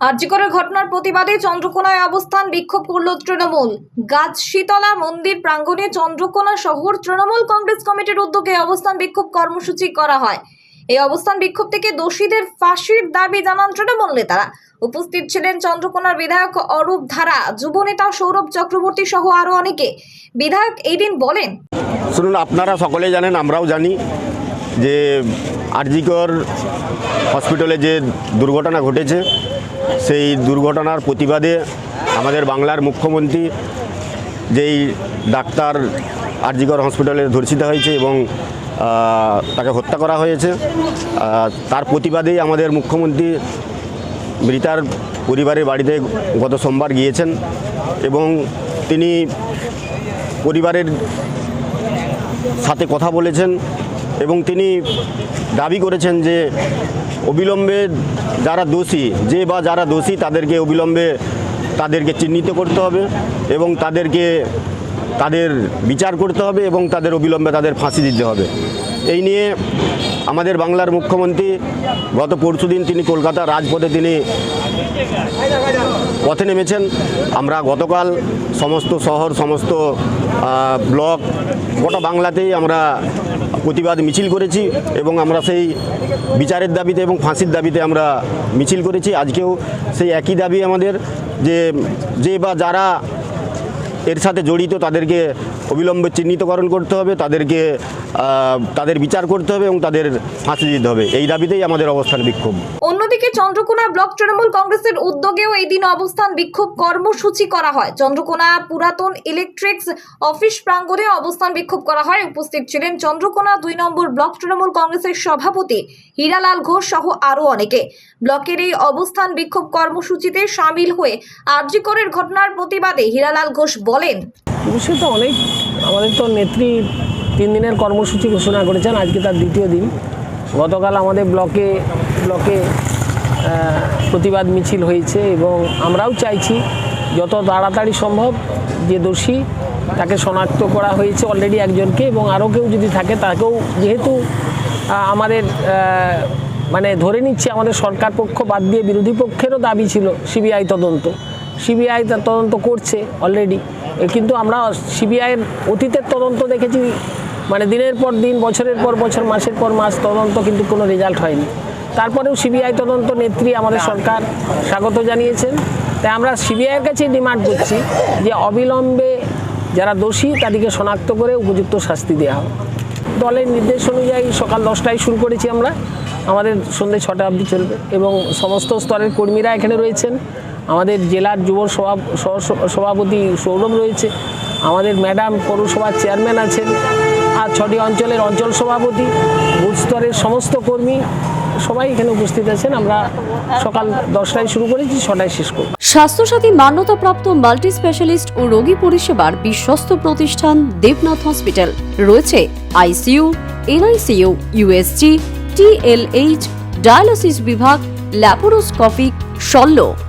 আর্যিকরের ঘটনার প্রতিবাদে চন্দ্রকোনায় অবস্থান বিক্ষোভ করল তৃণমূল। গাছ, শীতলা, মন্দির প্রাঙ্গণে চন্দ্রকোনা শহর তৃণমূল কংগ্রেস কমিটির উদ্যোগে অবস্থান বিক্ষোভ কর্মসূচি করা হয়। এই অবস্থান বিক্ষোভ থেকে দোষীদের ফাঁসির দাবি জানান তৃণমূল নেতারা। উপস্থিত ছিলেন চন্দ্রকোনার বিধায়ক অরূপ ধারা, যুবনেতা সৌরভ চক্রবর্তী সহ আরও অনেকে। বিধায়ক এই দিন বলেন, শুনুন, আপনারা সকলে জানেন, আমরাও জানি যে আরজিকর হসপিটালে যে দুর্ঘটনা ঘটেছে সেই দুর্ঘটনার প্রতিবাদে আমাদের বাংলার মুখ্যমন্ত্রী যেই ডাক্তার আরজিকর হসপিটালে ধর্ষিত হয়েছে এবং তাকে হত্যা করা হয়েছে তার প্রতিবাদেই আমাদের মুখ্যমন্ত্রী মৃতার পরিবারের বাড়িতে গত সোমবার গিয়েছেন এবং তিনি পরিবারের সাথে কথা বলেছেন। এবং তিনি দাবি করেছেন যে অবিলম্বে যারা দোষী, যে বা যারা দোষী তাদেরকে অবিলম্বে তাদেরকে চিহ্নিত করতে হবে এবং তাদেরকে তাদের বিচার করতে হবে এবং তাদের অবিলম্বে তাদের ফাঁসি দিতে হবে। এই নিয়ে আমাদের বাংলার মুখ্যমন্ত্রী গত পরশুদিন তিনি কলকাতা রাজপথে তিনি পথে নেমেছেন। আমরা গতকাল সমস্ত শহর, সমস্ত ব্লক, গোটা বাংলাতেই আমরা প্রতিবাদ মিছিল করেছি এবং আমরা সেই বিচারের দাবিতে এবং ফাঁসির দাবিতে আমরা মিছিল করেছি। আজকেও সেই একই দাবি আমাদের যে যে বা যারা এর সাথে জড়িত তাদেরকে অবিলম্বে চিহ্নিতকরণ করতে হবে, তাদেরকে তাদের বিচার করতে হবে এবং তাদের ফাঁসি দিতে হবে। এই দাবিতেই আমাদের অবস্থান বিক্ষোভ। অন্যদিকে চন্দ্রকোনা ব্লক তৃণমূল কংগ্রেসের উদ্যোগেও এই দিন অবস্থান বিক্ষোভ কর্মসূচি করা হয়। চন্দ্রকোনা পুরাতন ইলেকট্রিক্স অফিস প্রাঙ্গণে অবস্থান বিক্ষোভ করা হয়। উপস্থিত ছিলেন চন্দ্রকোনা দুই নম্বর ব্লক তৃণমূল কংগ্রেসের সভাপতি হীরালাল ঘোষ সহ আরও অনেকে। ব্লকের এই অবস্থান বিক্ষোভ কর্মসূচিতে সামিল হয়ে আরজিকরের ঘটনার প্রতিবাদে হীরালাল ঘোষ বলেন তো অনেক আমাদের তো নেত্রী তিন দিনের কর্মসূচি ঘোষণা করেছেন। আজকে তার দ্বিতীয় দিন। গতকাল আমাদের ব্লকে ব্লকে প্রতিবাদ মিছিল হয়েছে এবং আমরাও চাইছি যত তাড়াতাড়ি সম্ভব যে দোষী তাকে শনাক্ত করা হয়েছে অলরেডি একজনকে এবং আরও কেউ যদি থাকে তাকেও যেহেতু আমাদের মানে ধরে নিচ্ছে আমাদের সরকার পক্ষ বাদ দিয়ে বিরোধী পক্ষেরও দাবি ছিল সিবিআই তদন্ত। সিবিআই তদন্ত করছে অলরেডি কিন্তু আমরা সিবিআইয়ের অতীতের তদন্ত দেখেছি মানে দিনের পর দিন, বছরের পর বছর, মাসের পর মাস তদন্ত কিন্তু কোনো রেজাল্ট হয়নি। তারপরেও সিবিআই তদন্ত নেত্রী আমাদের সরকার স্বাগত জানিয়েছেন। তাই আমরা সিবিআইয়ের কাছে ডিমান্ড করছি যে অবিলম্বে যারা দোষী তাদেরকে শনাক্ত করে উপযুক্ত শাস্তি দেওয়া হবে দলের নির্দেশ অনুযায়ী সকাল দশটায় শুরু করেছি আমরা। আমাদের সন্ধ্যে ছটা অবধি চলবে এবং সমস্ত স্তরের কর্মীরা এখানে রয়েছেন। আমাদের জেলার যুব সভাপতি সৌরভ রয়েছে। আমাদের ম্যাডাম পৌরসভার চেয়ারম্যান আছেন। আর ছটি অঞ্চলের অঞ্চল সভাপতি, বুথ স্তরের সমস্ত কর্মী সবাই এখানে উপস্থিত আছেন। আমরা সকাল দশটায় শুরু করেছি, ছটায় শেষ করব। স্বাস্থ্যসাথী মান্যতাপ্রাপ্ত মাল্টি স্পেশালিস্ট ও রোগী পরিষেবার বিশ্বস্ত প্রতিষ্ঠান দেবনাথ হসপিটাল। রয়েছে ICU, NICU, USG, TLH, dialysis বিভাগ, ল্যাপোরোস্কোপিক, শল্য।